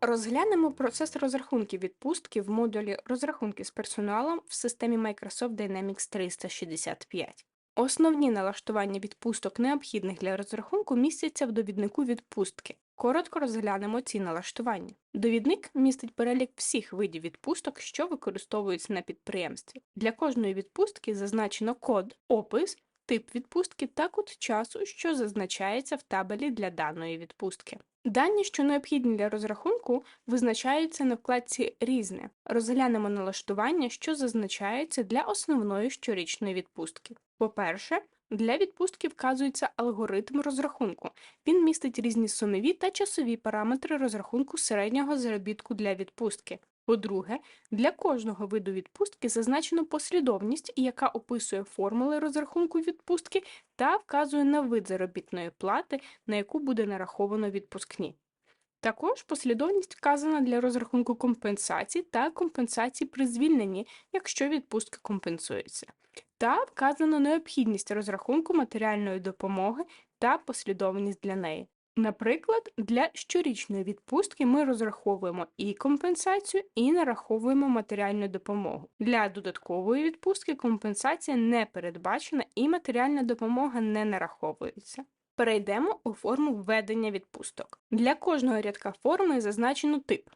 Розглянемо процес розрахунків відпустки в модулі Розрахунки з персоналом в системі Microsoft Dynamics 365. Основні налаштування відпусток, необхідних для розрахунку, містяться в довіднику відпустки. Коротко розглянемо ці налаштування. Довідник містить перелік всіх видів відпусток, що використовуються на підприємстві. Для кожної відпустки зазначено код, опис, тип відпустки та код часу, що зазначається в табелі для даної відпустки. Дані, що необхідні для розрахунку, визначаються на вкладці Різне. Розглянемо налаштування, що зазначаються для основної щорічної відпустки. По-перше, для відпустки вказується алгоритм розрахунку. Він містить різні сумові та часові параметри розрахунку середнього заробітку для відпустки. По-друге, для кожного виду відпустки зазначено послідовність, яка описує формули розрахунку відпустки та вказує на вид заробітної плати, на яку буде нараховано відпускні. Також послідовність вказана для розрахунку компенсацій та компенсацій при звільненні, якщо відпустка компенсується. Та вказано необхідність розрахунку матеріальної допомоги та послідовність для неї. Наприклад, для щорічної відпустки ми розраховуємо і компенсацію, і нараховуємо матеріальну допомогу. Для додаткової відпустки компенсація не передбачена і матеріальна допомога не нараховується. Перейдемо у форму введення відпусток. Для кожного рядка форми зазначено тип.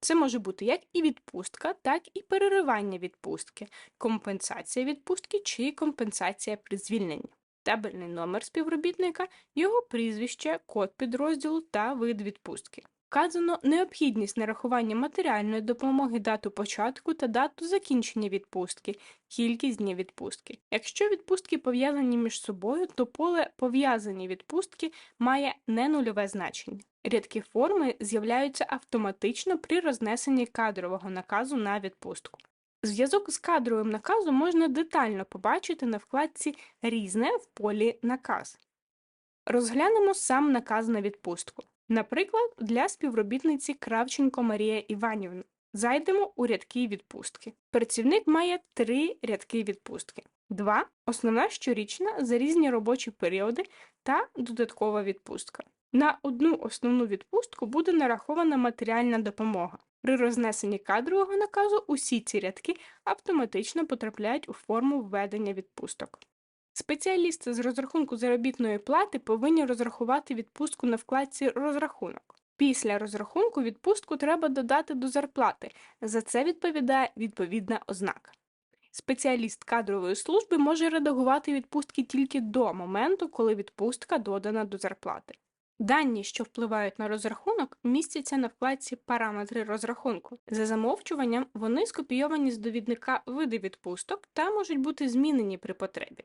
Це може бути як і відпустка, так і переривання відпустки, компенсація відпустки чи компенсація при звільненні табельний номер співробітника, його прізвище, код підрозділу та вид відпустки. Вказано необхідність нарахування матеріальної допомоги, дату початку та дату закінчення відпустки, кількість днів відпустки. Якщо відпустки пов'язані між собою, то поле пов'язані відпустки має не нульове значення. Рядки форми з'являються автоматично при рознесенні кадрового наказу на відпустку. Зв'язок з кадровим наказом можна детально побачити на вкладці Різне в полі Наказ. Розглянемо сам наказ на відпустку. Наприклад, для співробітниці Кравченко Марія Іванівна. Зайдемо у рядки відпустки. Працівник має три рядки відпустки: два основна щорічна за різні робочі періоди та додаткова відпустка. На одну основну відпустку буде нарахована матеріальна допомога. При рознесенні кадрового наказу усі ці рядки автоматично потрапляють у форму введення відпусток. Спеціалісти з розрахунку заробітної плати повинні розрахувати відпустку на вкладці Розрахунок. Після розрахунку відпустку треба додати до зарплати. За це відповідає відповідна ознака. Спеціаліст кадрової служби може редагувати відпустки тільки до моменту, коли відпустка додана до зарплати. Дані, що впливають на розрахунок, містяться на вкладці Параметри розрахунку. За замовчуванням, вони скопійовані з довідника види відпусток та можуть бути змінені при потребі.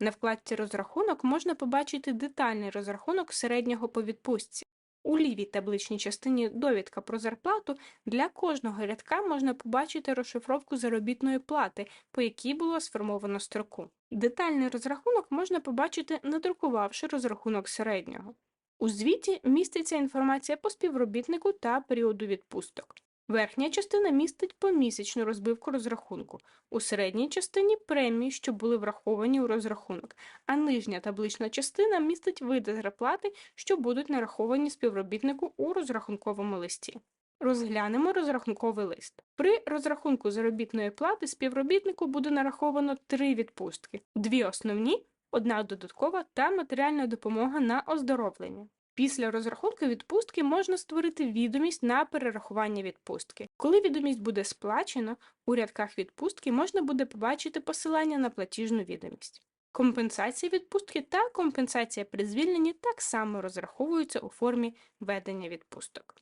На вкладці Розрахунок можна побачити детальний розрахунок середнього по відпустці. У лівій табличній частині довідка про зарплату для кожного рядка можна побачити розшифровку заробітної плати, по якій було сформовано строку. Детальний розрахунок можна побачити, надрукувавши розрахунок середнього. У звіті міститься інформація по співробітнику та періоду відпусток. Верхня частина містить помісячну розбивку розрахунку, у середній частині премії, що були враховані у розрахунок, а нижня таблична частина містить види зарплати, що будуть нараховані співробітнику у розрахунковому листі. Розглянемо розрахунковий лист. При розрахунку заробітної плати співробітнику буде нараховано три відпустки: дві основні одна додаткова та матеріальна допомога на оздоровлення. Після розрахунку відпустки можна створити відомість на перерахування відпустки. Коли відомість буде сплачено, у рядках відпустки можна буде побачити посилання на платіжну відомість. Компенсація відпустки та компенсація при звільненні так само розраховуються у формі ведення відпусток.